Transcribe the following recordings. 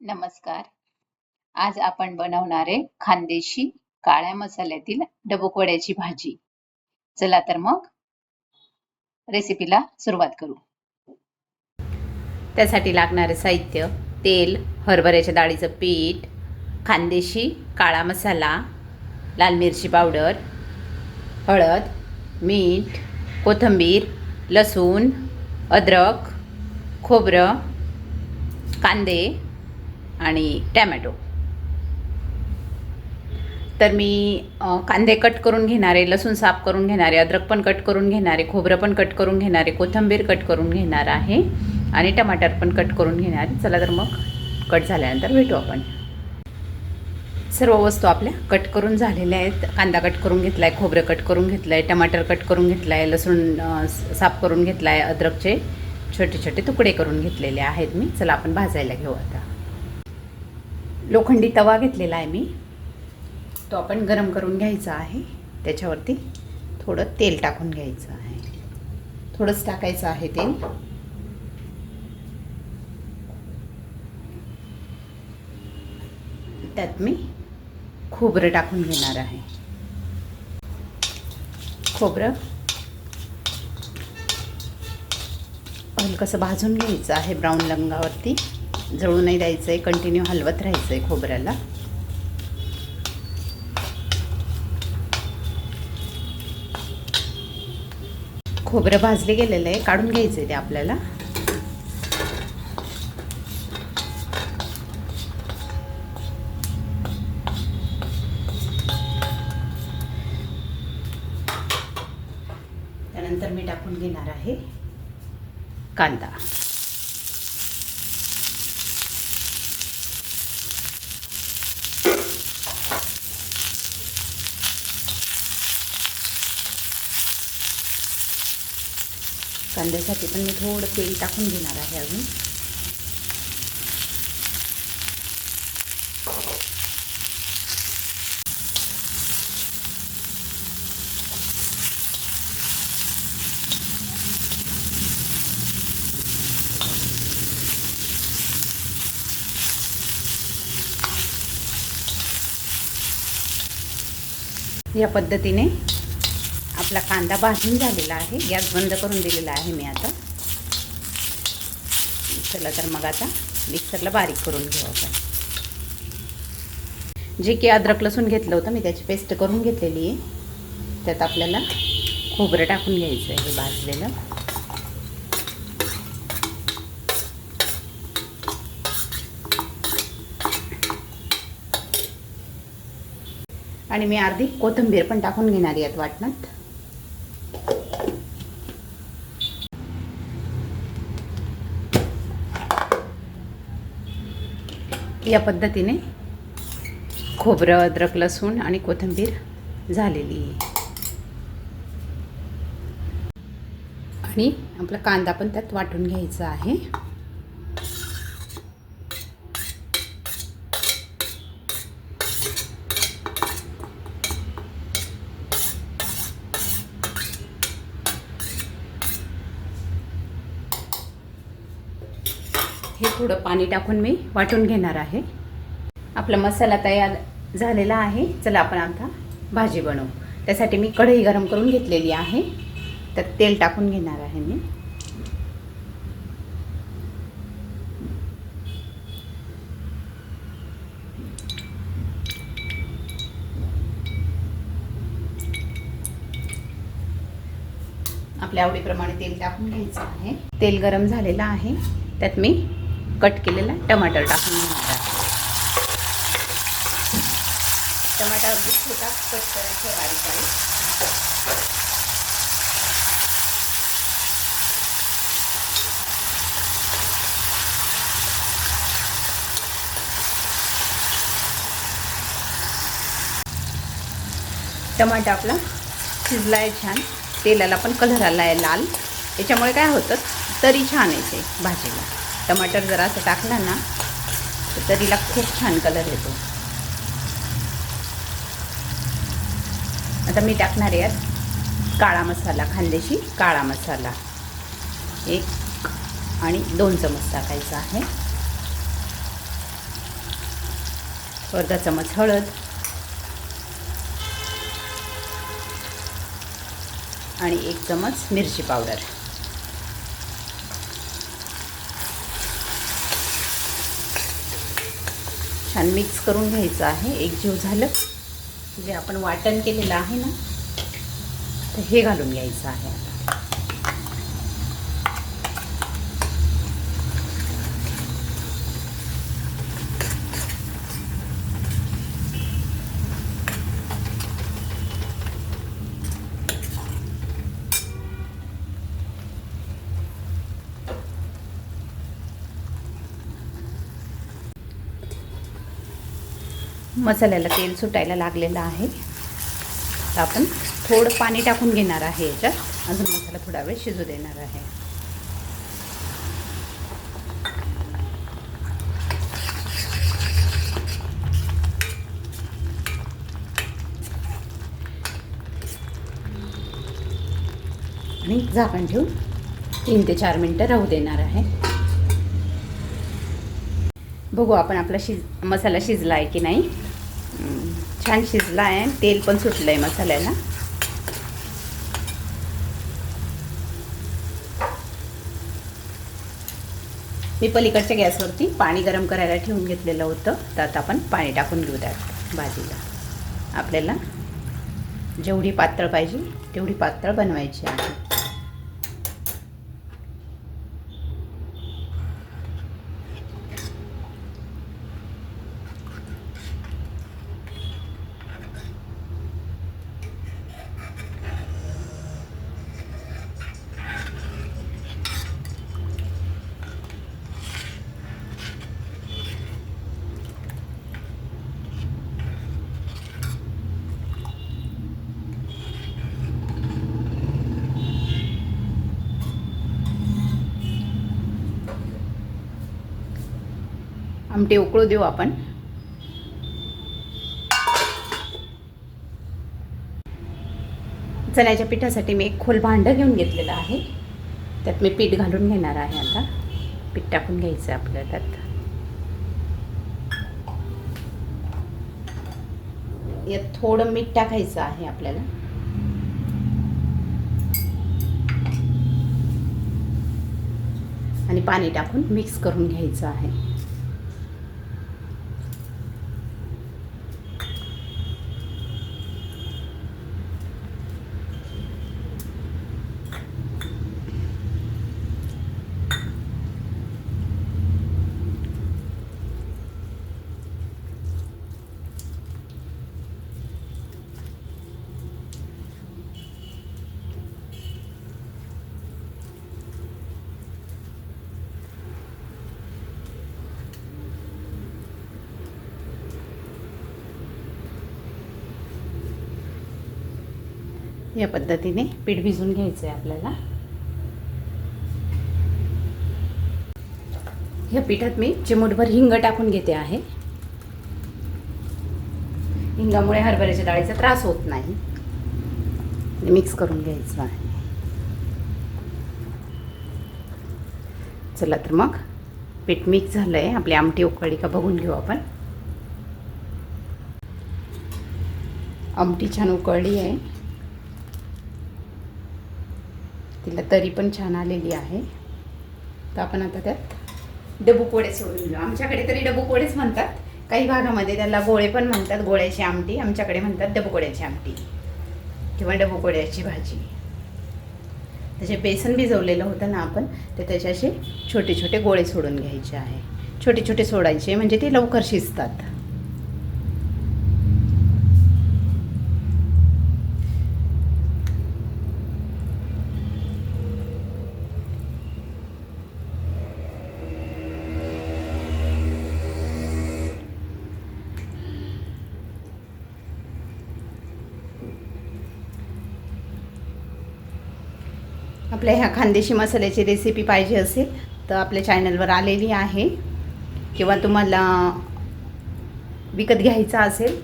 नमस्कार. आज आपण बनवणारे खानदेशी काळ्या मसाल्यातील डबुकवड्याची भाजी. चला तर मग रेसिपीला सुरुवात करू. त्यासाठी लागणारे साहित्य तेल हरभऱ्याच्या डाळीचं पीठ खानदेशी काळा मसाला लाल मिरची पावडर हळद मीठ कोथिंबीर लसूण अद्रक खोबरं कांदे आणि टॅमॅटो. तर मी कांदे कट करून घेणारे लसूण साफ करून घेणारे अद्रक पण कट करून घेणारे खोबरं पण कट करून घेणारे कोथिंबीर कट करून घेणार आहे आणि टमाटर पण कट करून घेणारे. चला तर मग कट झाल्यानंतर भेटू आपण. सर्व वस्तू आपल्या कट करून झालेल्या आहेत. कांदा कट करून घेतला आहे खोबरं कट करून घेतलं आहे टमाटर कट करून घेतलं आहे लसूण साफ करून घेतला आहे अद्रकचे छोटे छोटे तुकडे करून घेतलेले आहेत मी. चला आपण भाजायला घेऊ आता. लोखंडी तवा घेतलेला आहे मी. तो आपण गरम करून घ्यायचा आहे. त्याच्यावरती थोडं तेल टाकून घ्यायचं आहे. थोडंच टाकायचं आहे तेल. त्यात मी खोबरं टाकून घेणार आहे. खोबरं हलकंसं भाजून घ्यायचं आहे ब्राऊन रंगावरती. जळू नाही द्यायचं आहे कंटिन्यू हलवत राहायचं आहे खोबऱ्याला. खोबरं भाजले गेलेलं आहे काढून घ्यायचं आहे ते आपल्याला. त्यानंतर मी टाकून घेणार आहे कांदा. कांद्यासाठी पण मी थोडं तेल टाकून घेणार आहे अजून. या पद्धतीने आपला कांदा भाजून झालेला आहे. गॅस बंद करून दिलेला आहे मी आता. चला तर मग आता मिक्सरला बारीक करून घेऊ आपण. जे की अद्रक लसूण घेतलं होतं मी त्याची पेस्ट करून घेतलेली आहे. त्यात आपल्याला खोबरं टाकून घ्यायचं आहे हे भाजलेलं. आणि मी अर्धी कोथिंबीर पण टाकून घेणार आहे यात वाटणात. या पद्धतीने खोबरं अद्रक लसूण आणि कोथिंबीर झालेली. आहे आणि आपला कांदा पण त्यात वाटून घ्यायचा आहे. हे थोडं पाणी टाकून मी वाटून घेणार आहे. आपला मसाला तयार झालेला आहे. चला आपण आता भाजी बनवू. त्यासाठी मी कढई गरम करून घेतलेली आहे. त्यात तेल टाकून घेणार आहे मी. आपल्या आवडीप्रमाणे तेल टाकून घ्यायचं आहे. तेल गरम झालेलं आहे. त्यात मी कट केलेला टमाटर टाकून घेणार आहे टमाटर अगदी छोटा कट करायचा बारीक बारीक. टमाटा आपला शिजला आहे छान. तेलाला पण कलर आला आहे लाल. याच्यामुळे काय होतं? तरी छान येते भाजीला. टमाटर जरा असं टाकला ना तर तरीला खूप छान कलर येतो. आता मी टाकणार आहे यात काळा मसाला खानदेशी काळा मसाला. एक आणि दोन चमच टाकायचा आहे. अर्धा चमच हळद. आणि एक चमच मिरची पावडर. छान मिक्स करून घ्यायचं आहे. एक जीव झालं. जे आपण वाटण केलेलं आहे ना तर हे घालून घ्यायचं आहे. मसाल्याला तेल सुटायला लागलेलं आहे. तर आपण थोडं पाणी टाकून घेणार आहे याच्यात. अजून मसाला थोडा वेळ शिजू देणार आहे. आणि झाकण ठेवून तीन ते चार मिनटं राहू देणार आहे. बघू आपण आपला शिज मसाला शिजला आहे की नाही. छान शिजला आहे तेल पण सुटलं आहे मसाल्याला. मी पलीकडच्या गॅसवरती पाणी गरम करायला ठेवून घेतलेलं होतं. तर आता आपण पाणी टाकून घेऊ त्यात भाजीला. आपल्याला जेवढी पातळ पाहिजे तेवढी पातळ बनवायची आहे. आमटे उकळू देऊ आपण. चण्याच्या पिठासाठी मी एक खोल भांडं घेऊन घेतलेलं आहे. त्यात मी पीठ घालून घेणार आहे आता. पीठ टाकून घ्यायचं आहे आपल्याला त्यात. यात थोडं मीठ टाकायचं आहे आपल्याला. आणि पाणी टाकून मिक्स करून घ्यायचं आहे. या पद्धतीने पीठ भिजून घ्यायचं आहे आपल्याला. या पिठात मी चिमूटभर हिंग टाकून घेते आहे. हिंगामुळे हरभऱ्याच्या डाळीचा त्रास होत नाही. मिक्स करून घ्यायचं आहे. चला तर मग पीठ मिक्स झालं आहे आपली आमटी उकळी का बघून घेऊ आपण. आमटी छान उकळली आहे. तिला तरी पण छान आलेली आहे. तर आपण आता त्यात डबू पोळे सोडून घेऊ आमच्याकडे तरी डबू पोळेच म्हणतात. काही भागामध्ये त्याला गोळे पण म्हणतात गोळ्याची आमटी. आमच्याकडे म्हणतात डबुकोड्याची आमटी किंवा डबुकोड्याची भाजी. त्याचे बेसन भिजवलेलं होतं ना आपण ते त्याचे असे छोटे छोटे गोळे सोडून घ्यायचे आहे. छोटे छोटे सोडायचे म्हणजे ते लवकर शिजतात. आपल्या ह्या खानदेशी मसाल्याची रेसिपी पाहिजे असेल तर आपल्या चॅनलवर आलेली आहे. किंवा तुम्हाला विकत घ्यायचा असेल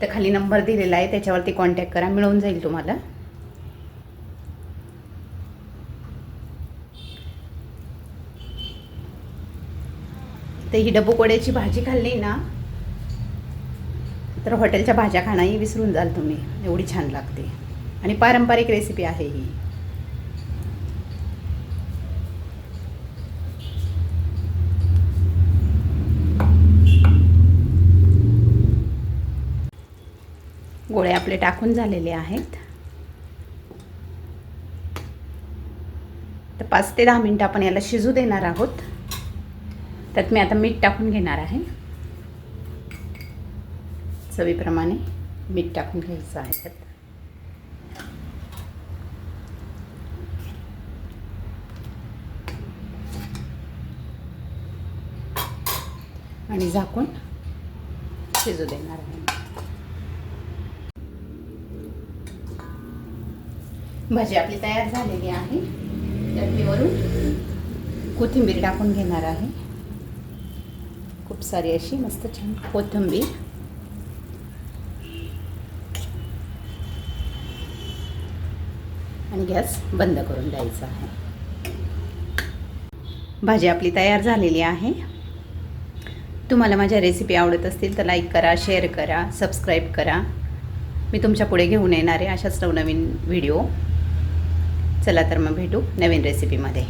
तर खाली नंबर दिलेला आहे त्याच्यावरती कॉन्टॅक्ट करा मिळून जाईल तुम्हाला. तर ही डबूकोड्याची भाजी खाल्ली ना तर हॉटेलच्या भाज्या खाणंही विसरून जाल तुम्ही. एवढी छान लागते. आणि पारंपरिक रेसिपी आहे ही गोळे आपले टाकून झालेले आहेत. तर पाच ते दहा मिनटं आपण याला शिजू देणार आहोत. त्यात मी आता मीठ टाकून घेणार आहे. चवीप्रमाणे मीठ टाकून घ्यायचं आहे त्यात. आणि झाकून शिजू देणार आहे. भाजी आपली तयार झालेली आहे. चटणीवरून कोथिंबीर टाकून घेणार आहे. खूप सारी अशी मस्त छान कोथिंबीर. आणि गॅस बंद करून द्यायचा आहे. भाजी आपली तयार झालेली आहे. तुम्हाला माझ्या रेसिपी आवडत असतील तर लाईक करा शेअर करा सबस्क्राईब करा. मी तुमच्यापुढे घेऊन येणार आहे अशाच नवनवीन व्हिडिओ चला तर मग भेटू नवीन रेसिपीमध्ये